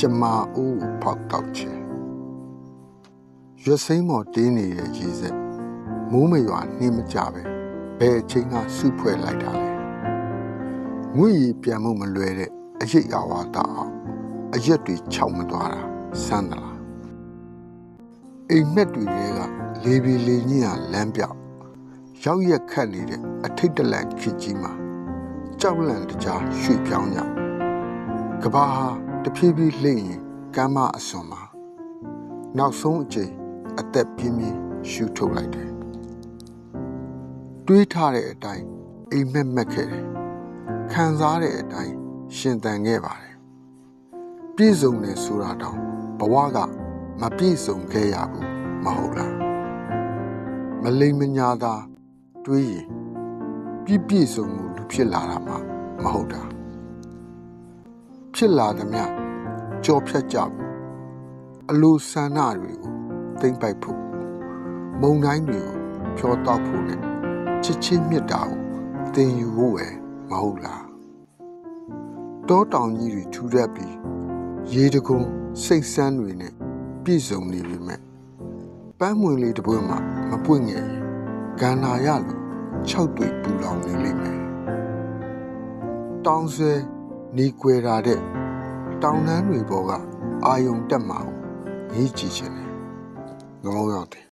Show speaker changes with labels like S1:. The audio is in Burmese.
S1: ကျမဦးဖောက်တော့ချေရွစိမ်းမော်တင်းနေတဲ့ရေစက်မိုးမရွာနှင်းမကြပဲဘယ်အချိန်ကစုဖွဲ့လိုက်တာလဲငွေရီပြန်မှုမလွယ်တဲ့အရိပ်အဝါဒအောင်အရက်တွေခြောက်မသွားတာစမ်းသလားအိမ်မက်တွေတဲကလေပီလေညင်းဟာလမ်းပြောက်ရောက်ရက်ခတ်နေတဲ့အထိတ်တလန့်ခစ်ကြီးမှာကြောက်လန့်တကြားရွှေ့ပြောင်းကြကဘာဟာ တဖြည်းဖြည်းလှိမ့်ရင်ကမ်းမအစွန်မှာနောက်ဆုံးအချိန်အသက်ပြင်းပြင်းရှူထုတ်လိုက်တယ်တွေးထားတဲ့အတိုင်းအိမ်မက်မက်ခဲ့တယ်ခံစားတဲ့အတိုင်းရှင်သန်ခဲ့ပါတယ်ပြည့်စုံတယ်ဆိုတာတောင်ဘဝကမပြည့်စုံခဲ့ရဘူးမဟုတ်လားမလိမ်မညာသာတွေးရင်ပြည့်ပြည့်စုံမှုလူဖြစ်လာတာမှမဟုတ်တာ ဖြစ်လာသမျှကြောဖြတ်ကြဘူးအလိုဆန္ဒတွေကိုသိမ့်ပိုက်ဖို့မုံတိုင်းတွေကိုဖြောတောက်ဖို့နဲ့ချစ်ချင်းမြတ်တာကိုသင်ယူဖို့ပဲမဟုတ်လားတောတောင်ကြီးတွေထူထပ်ပြီးရေတကုံစိတ်ဆန်းတွေနဲ့ပြည့်စုံနေပြီမဲ့ပန်းမွင်လေးတစ်ပွင့်မှမပွင့်ငယ်ရင်ကန္နာရလို့၆တွေ့ပူလောင်နေလိမ့်မယ်တောင်ဆွဲ နေကွယ်တာတဲ့တောင်တန်းတွေပေါ်ကအာယုံတက်မှာကိုရေးကြည့်ချင်တယ်ငေါရောက်တယ်